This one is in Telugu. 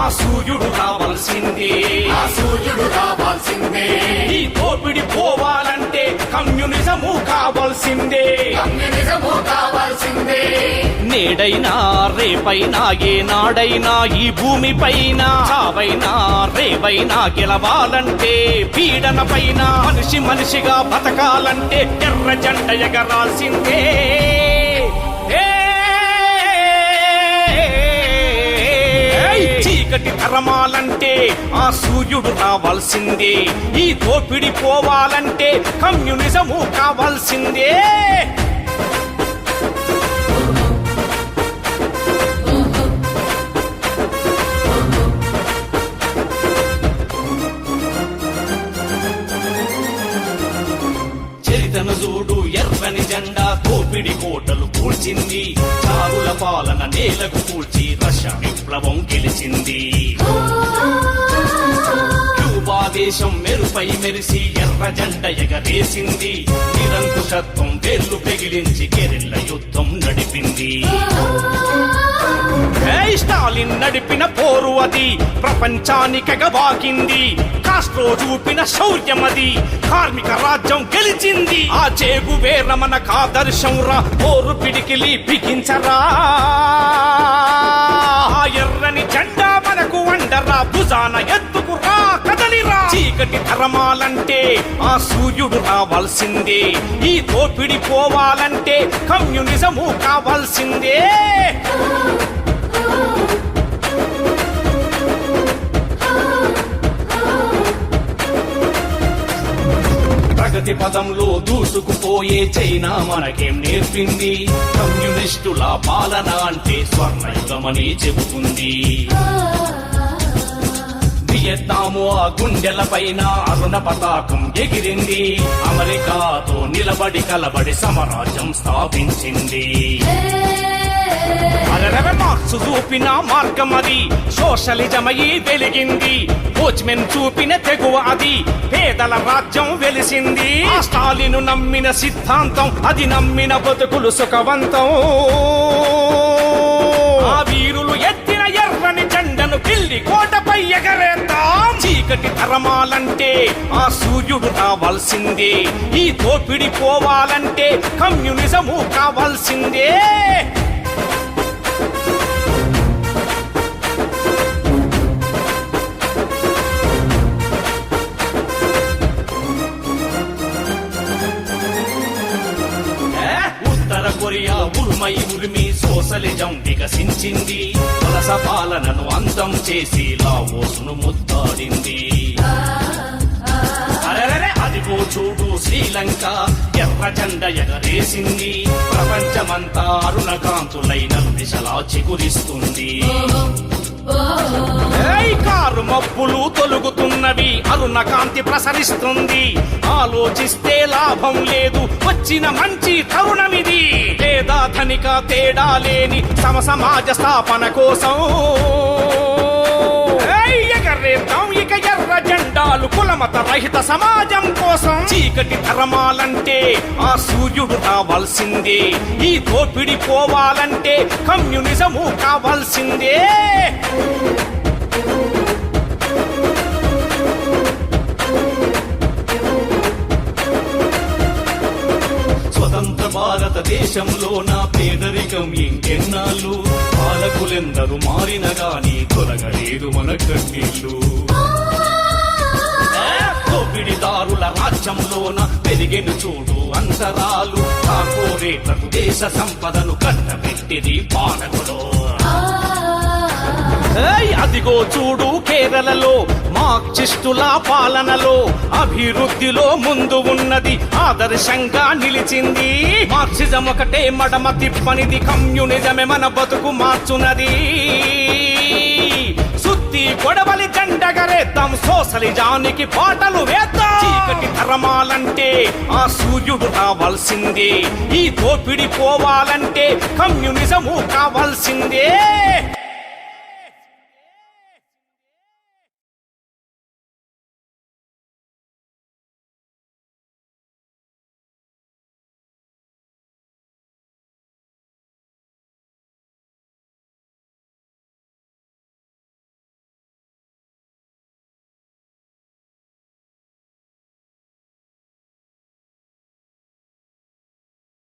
ఆ సూర్యుడు రావాల్సిందే ఆ సూర్యుడు రావాల్సిందే ఈ తోపిడి పోవాలంటే కమ్యూనిజము కావాల్సిందే. కమ్యూనిజము కావాల్సిందే. నేడైనా రేపైనా ఏనాడైనా ఈ భూమి పైన చావైనా రేవైనా గెలవాలంటే పీడన పైన మనిషి మనిషిగా బతకాలంటే ఎర్ర జంట ఎగరాల్సిందే. చీకటి తరమాలంటే ఆ సూర్యుడు రావాల్సిందే ఈ దోపిడి పోవాలంటే కమ్యూనిజము కావాల్సిందే. చరితను చూడు ఎర్రని జెండా తోపిడి కోటలు కూల్చింది. చారుల పాలన నేలకు కూల్చి రష్యా విప్లవం గెలిచింది క్యూబా దేశం మెరుపై మెరిసి ఎర్ర జెండ ఎగరేసింది. నిరంకుశత్వం వేళ్ళు పెగిలించి కెరిల్ల యుద్ధం నడిపింది. స్టాలిన్ నడిపిన పోరు అది ప్రపంచానికెగబాకింది కాస్ట్రో చూపిన శౌర్యం అది కార్మిక రాజ్యం గెలిచింది. ఆ చేగు వేర మనకు రా పోరు పిడికిలి బిగించరా. ఎర్రని భుజాన ఎత్తుకురా కదలిరా చీకటి ధర్మాలంటే ఆ సూర్యుడు రావాల్సిందే. ఈ దోపిడి పోవాలంటే కమ్యూనిజము కావాల్సిందే. ప్రగతి పదంలో దూసుకుపోయే చైనా మనకేం నేర్పింది? కమ్యూనిస్టుల పాలన అంటే స్వర్ణయుగమని చెబుతుంది. వియత్నాము ఆ గుండెల పైన అరుణ పతాకం ఎగిరింది. అమెరికాతో నిలబడి కలబడి సమరాజ్యం స్థాపించింది. మార్క్స్ చూపిన మార్గం అది. సోషలిజమయి వెలిగింది. కోచ్మెన్ చూపిన తెగువ అది. పేదల రాజ్యం వెలిసింది. స్టాలిను నమ్మిన సిద్ధాంతం అది నమ్మిన బతుకులు సుఖవంతం. చీకటి తరమాలంటే ఆ సూర్యుడు రావాల్సిందే ఈ దోపిడి పోవాలంటే కమ్యూనిజము కావాల్సిందే. కొరియా ఉరుమై ఉరిమి సోషలిజం వికసించింది. వలస పాలనను అంతం చేసి లావోసును ముద్దాడింది. అదిగో చూడు శ్రీలంక ఎర్ర జెండ ఎగరేసింది. ప్రపంచమంతా అరుణకాంతులైన దిశలా చిగురిస్తుంది. కారు మబ్బులు తొలుగుతున్నవి అరుణ కాంతి ప్రసరిస్తుంది. ఆలోచిస్తే లాభం లేదు వచ్చిన మంచి తరుణమిది. పేద ధనిక తేడా లేని సమ సమాజ స్థాపన కోసం జెండాలు రహిత సమాజం కోసం చీకటి తరమాలంటే ఆ సూర్యుడు కావాల్సిందే. ఈ దోపిడి పోవాలంటే కమ్యూనిజము కావాల్సిందే. స్వతంత్ర భారతదేశంలో నా పేదరికం ఇంకెన్నాళ్ళు? పాలకులెందరూ మారిన గాని తొలగలేదు మన కన్నీళ్ళు. దోపిడిదారుల రాజ్యంలోన పెరిగెను చూడు అంతరాలు. కార్పొరేట్లకు దేశ సంపదను కట్టబెట్టిది పాలకులు. ఏయ్, అదిగో చూడు కేరళలో మార్క్సిస్టుల పాలనలో అభివృద్ధిలో ముందు ఉన్నది ఆదర్శంగా నిలిచింది. మార్క్సిజం ఒకటే మడమ తిప్పనిది కమ్యూనిజమే మన బతుకు మార్చున్నది. జెండగరేద్దాం సోషలిజానికి పాటలు వేద్దాం. చీకటి ధర్మాలంటే ఆ సూర్యుడు రావాల్సిందే. ఈ దోపిడి పోవాలంటే కమ్యూనిజము కావాల్సిందే.